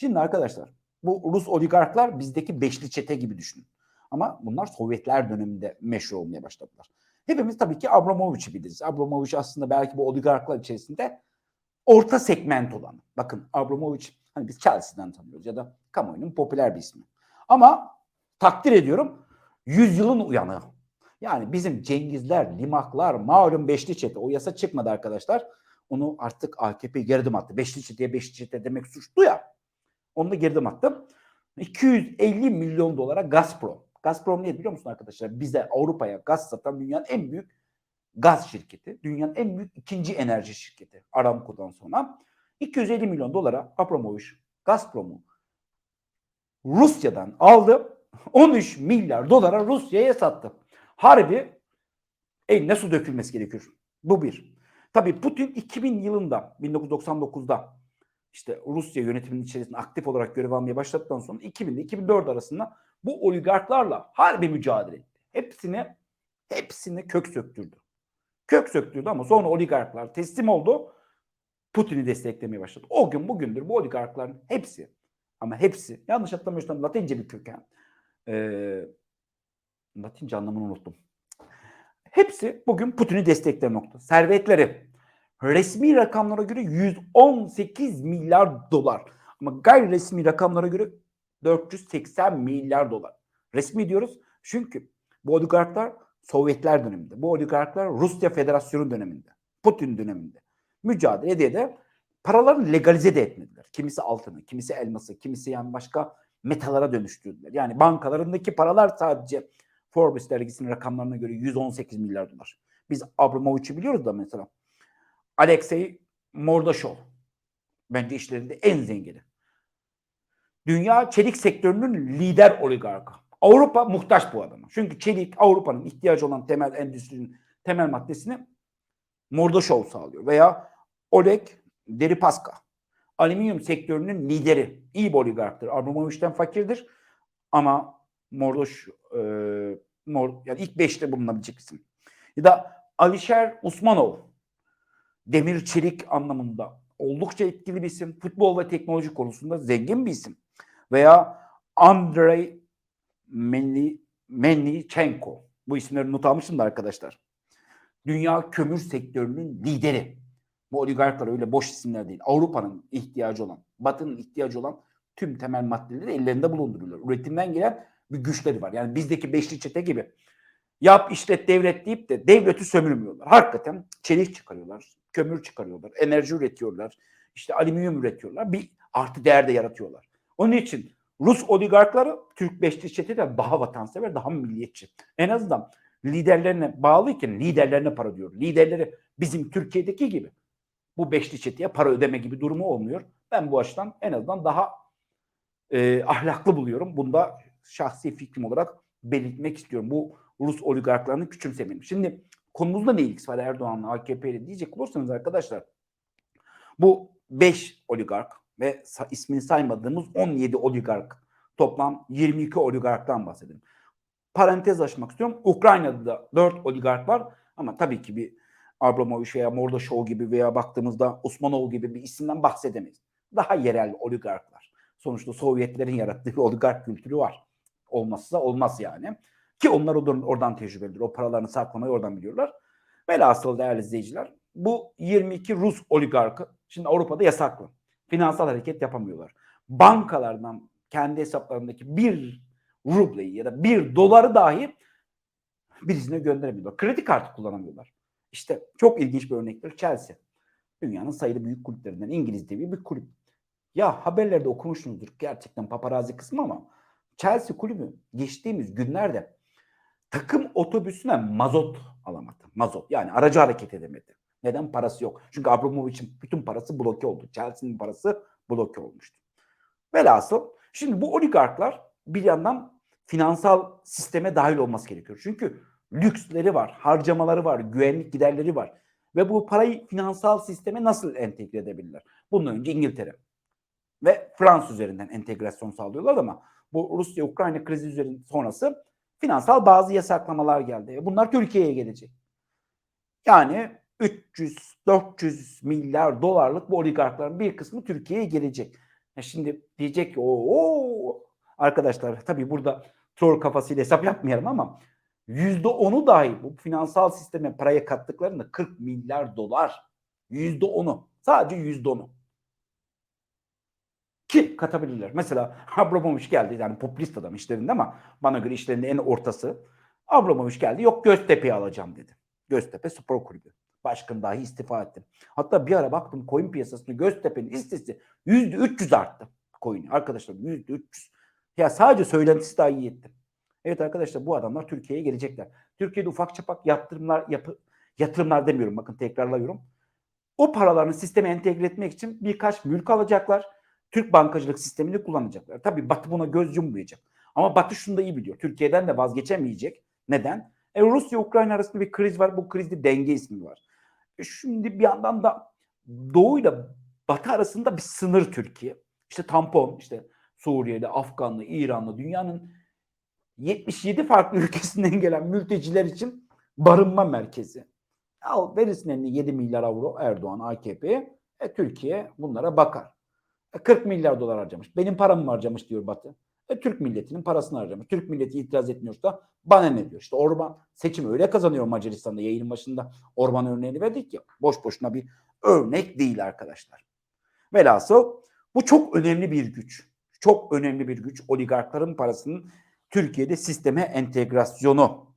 Şimdi arkadaşlar bu Rus oligarklar bizdeki beşli çete gibi düşünün. Ama bunlar Sovyetler döneminde meşhur olmaya başladılar. Hepimiz tabii ki Abramovich'i biliriz. Abramovich aslında belki bu oligarklar içerisinde orta segment olan. Bakın Abramovich hani biz Chelsea'den tanıyoruz ya da kamuoyunun popüler bir ismi. Ama takdir ediyorum yüzyılın uyanığı. Yani bizim Cengizler, Limaklar, malum Beşli Çete o yasa çıkmadı arkadaşlar. Onu artık AKP geridim attı. Beşli Çete'ye Beşli Çete demek suçlu ya. Onu da geridim attım. 250 milyon dolara Gazprom. Gazprom ne biliyor musun arkadaşlar? Bize Avrupa'ya gaz satan dünyanın en büyük gaz şirketi. Dünyanın en büyük ikinci enerji şirketi. Aramco'dan sonra. 250 milyon dolara Abramovich Gazprom'u Rusya'dan aldı. 13 milyar dolara Rusya'ya sattı. Harbi eline su dökülmesi gerekiyor. Bu bir. Tabii Putin 2000 yılında 1999'da işte Rusya yönetiminin içerisinde aktif olarak görev almaya başladıktan sonra 2000 ile 2004 arasında bu oligarklarla harbi mücadele etti. Hepsini hepsini kök söktürdü. Kök söktürdü ama sonra oligarklar teslim oldu. Putin'i desteklemeye başladı. O gün bugündür bu oligarkların hepsi ama hepsi yanlış hatırlamıyorsam Latince bir köken. Ee, Latince anlamını unuttum. Hepsi bugün Putin'i destekleyen nokta. Servetleri resmi rakamlara göre 118 milyar dolar. Ama gayri resmi rakamlara göre 480 milyar dolar. Resmi diyoruz çünkü bu oligarklar Sovyetler döneminde, bu oligarklar Rusya Federasyonu döneminde, Putin döneminde mücadele ediyor de paralarını legalize de etmediler. Kimisi altını, kimisi elması, kimisi yani başka metalara dönüştürdüler. Yani bankalarındaki paralar sadece Forbes dergisinin rakamlarına göre 118 milyar dolar. Biz Abramovich'i biliyoruz da mesela. Alexey Mordashov. Bence işlerinde en zengini. Dünya çelik sektörünün lider oligarkı. Avrupa muhtaç bu adama. Çünkü çelik Avrupa'nın ihtiyacı olan temel endüstrinin temel maddesini Mordashov sağlıyor. Veya Oleg Deripaska. Alüminyum sektörünün lideri. İyi bir oligarktır. Abramovich'ten fakirdir. Ama Mordoş e, Mor, yani ilk beşte bulunabilecek isim. Ya da Alişer Usmanov. Demir çelik anlamında oldukça etkili bir isim. Futbol ve teknoloji konusunda zengin bir isim. Veya Andrei Menli, Menlichenko. Bu isimleri not almışım da arkadaşlar. Dünya kömür sektörünün lideri. Bu oligarklar öyle boş isimler değil. Avrupa'nın ihtiyacı olan, Batı'nın ihtiyacı olan tüm temel maddeleri ellerinde bulunduruyorlar. Üretimden gelen bir güçleri var. Yani bizdeki beşli çete gibi yap işlet devlet deyip de devleti sömürmüyorlar. Hakikaten çelik çıkarıyorlar, kömür çıkarıyorlar, enerji üretiyorlar, işte alüminyum üretiyorlar. Bir artı değer de yaratıyorlar. Onun için Rus oligarkları Türk beşli çete de daha vatansever, daha milliyetçi. En azından liderlerine bağlıyken liderlerine para diyor. Liderleri bizim Türkiye'deki gibi bu beşli çeteye para ödeme gibi durumu olmuyor. Ben bu açıdan en azından daha e, ahlaklı buluyorum. Bunda şahsi fikrim olarak belirtmek istiyorum. Bu Rus oligarklarını küçümsemeyelim. Şimdi konumuzda ne ilgisi var Erdoğan'la AKP ile diyecek olursanız arkadaşlar bu 5 oligark ve ismini saymadığımız 17 oligark toplam 22 oligarktan bahsedelim. Parantez açmak istiyorum. Ukrayna'da da 4 oligark var ama tabii ki bir Abramovich veya Mordashov gibi veya baktığımızda Osmanov gibi bir isimden bahsedemeyiz. Daha yerel oligarklar. Sonuçta Sovyetlerin yarattığı bir oligark kültürü var. Olmazsa olmaz yani. Ki onlar oradan, oradan tecrübelidir. O paralarını saklamayı oradan biliyorlar. Velhasıl değerli izleyiciler bu 22 Rus oligarkı şimdi Avrupa'da yasaklı. Finansal hareket yapamıyorlar. Bankalardan kendi hesaplarındaki bir rubleyi ya da bir doları dahi birisine gönderemiyorlar. Kredi kartı kullanamıyorlar. İşte çok ilginç bir örnektir Chelsea. Dünyanın sayılı büyük kulüplerinden İngiliz devi bir kulüp. Ya haberlerde okumuşsunuzdur gerçekten paparazzi kısmı ama Chelsea kulübü geçtiğimiz günlerde takım otobüsüne mazot alamadı. Mazot yani aracı hareket edemedi. Neden? Parası yok. Çünkü Abramovich'in bütün parası bloke oldu. Chelsea'nin parası bloke olmuştu. Velhasıl şimdi bu oligarklar bir yandan finansal sisteme dahil olması gerekiyor. Çünkü lüksleri var, harcamaları var, güvenlik giderleri var. Ve bu parayı finansal sisteme nasıl entegre edebilirler? Bundan önce İngiltere ve Fransa üzerinden entegrasyon sağlıyorlar ama bu Rusya-Ukrayna krizi üzerinde sonrası finansal bazı yasaklamalar geldi. Bunlar Türkiye'ye gelecek. Yani 300-400 milyar dolarlık bu oligarkların bir kısmı Türkiye'ye gelecek. E şimdi diyecek ki o arkadaşlar tabii burada troll kafasıyla hesap yapmayalım ama yüzde onu dahi bu finansal sisteme paraya kattıklarında 40 milyar dolar. Yüzde onu. Sadece yüzde onu. Ki katabilirler. Mesela Abramovich geldi yani popülist adam işlerinde ama bana göre işlerinde en ortası. Abramovich geldi yok Göztepe'yi alacağım dedi. Göztepe Spor Kulübü. Başkan dahi istifa etti. Hatta bir ara baktım coin piyasasında Göztepe'nin yüzde 300 arttı coin. Arkadaşlar yüzde 300. Ya sadece söylentisi dahi iyi etti. Evet arkadaşlar bu adamlar Türkiye'ye gelecekler. Türkiye'de ufak çapak yatırımlar yapı, yatırımlar demiyorum bakın tekrarlıyorum. O paralarını sisteme entegre etmek için birkaç mülk alacaklar. Türk bankacılık sistemini kullanacaklar. Tabii Batı buna göz yummayacak. Ama Batı şunu da iyi biliyor. Türkiye'den de vazgeçemeyecek. Neden? E, Rusya-Ukrayna arasında bir kriz var. Bu krizde denge ismi var. E, şimdi bir yandan da Doğu ile Batı arasında bir sınır Türkiye. İşte tampon, işte Suriye'de, Afganlı, İranlı, dünyanın 77 farklı ülkesinden gelen mülteciler için barınma merkezi. Al verirsin eline 7 milyar avro Erdoğan AKP'ye. E, Türkiye bunlara bakar. E, 40 milyar dolar harcamış. Benim paramı mı harcamış diyor Batı. E, Türk milletinin parasını harcamış. Türk milleti itiraz etmiyorsa bana ne diyor? İşte Orban seçim öyle kazanıyor Macaristan'da. Yayının başında Orban örneğini verdik ya. Boş boşuna bir örnek değil arkadaşlar. Velhasıl bu çok önemli bir güç. Çok önemli bir güç. Oligarkların parasının Türkiye'de sisteme entegrasyonu.